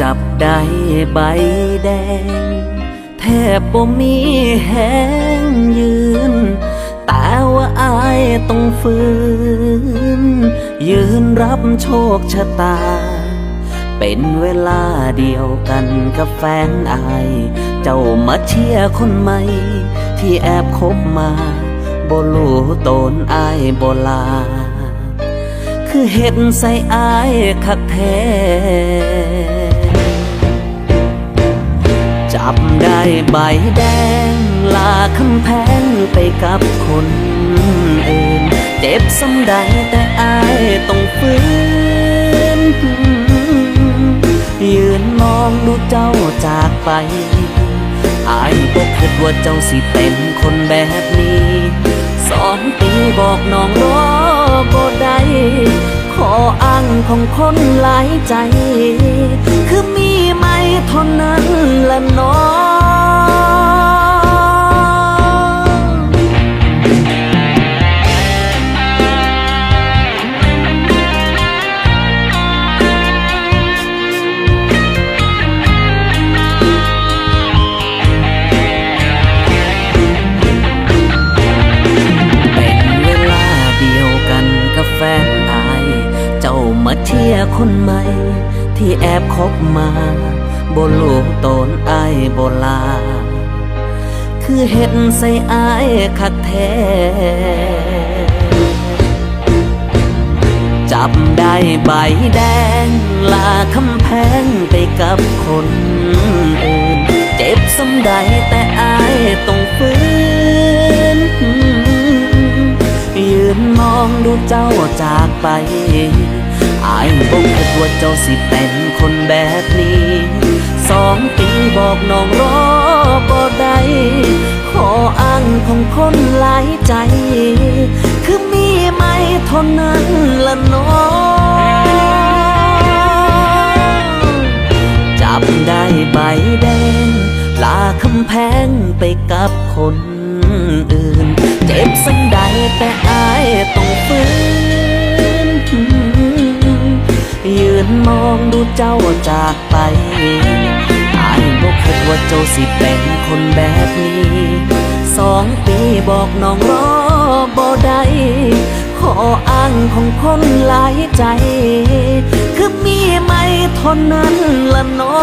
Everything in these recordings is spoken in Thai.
จับได้ใบแดง แทบบ่มีแหงยืน แต่ว่าอายต้องฝืน ยืนรับโชคชะตา เป็นเวลาเดียวกันกับแฟนอาย เจ้ามาเชียร์คนใหม่ ที่แอบคบมาบ่รู้ตนอายบ่ลา คือเห็ดใส่อายคักแท้ ใบแดง ลาคำแพงไปกับคนอื่น เจ็บสำใดแต่อายต้องฝืนยืนมองดูเจ้าจากไป อายบอกคิดว่าเจ้าสิเป็นคนแบบนี้ สองปีบอกน้องรอบ่ได้ ขออ้างของคนหลายใจ คือมีไม่เท่านั้นละน้อง เชียคนใหม่ ที่แอบคบมาบ่ลูกตนอายบ่ลา คือเห็นใส่อายคักแท้จับได้ใบแดง ลาคำแพงไปกับคนอื่น เจ็บสำใดแต่อายต้องฝืนยืนมองดูเจ้าจากไป ว่าเจ้าสิเป็นคนแบบนี้ สองปีบอกน้องรอบ่ได้ขออ้างของคนหลายใจ คือมีไม่เท่านั้นละน้องจับได้ใบแดง ลาคำแพงไปกับคนอื่น เจ็บสังใดแต่อายต้องฝืน นมองดูเจ้าจากไปอายบอกคิดว่าเจ้าสิเป็นคนแบบนี้ สองปีบอกน้องรอบ่ได้ขออ้างของคนหลายใจ คือมีไม่เท่านั้นละน้อ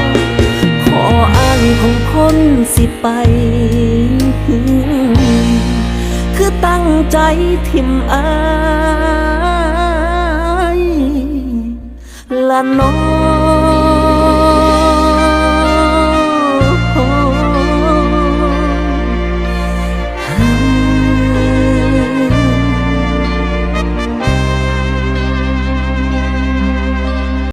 งขออ้างของคนสิไปคื ใจทิมอายละน้อง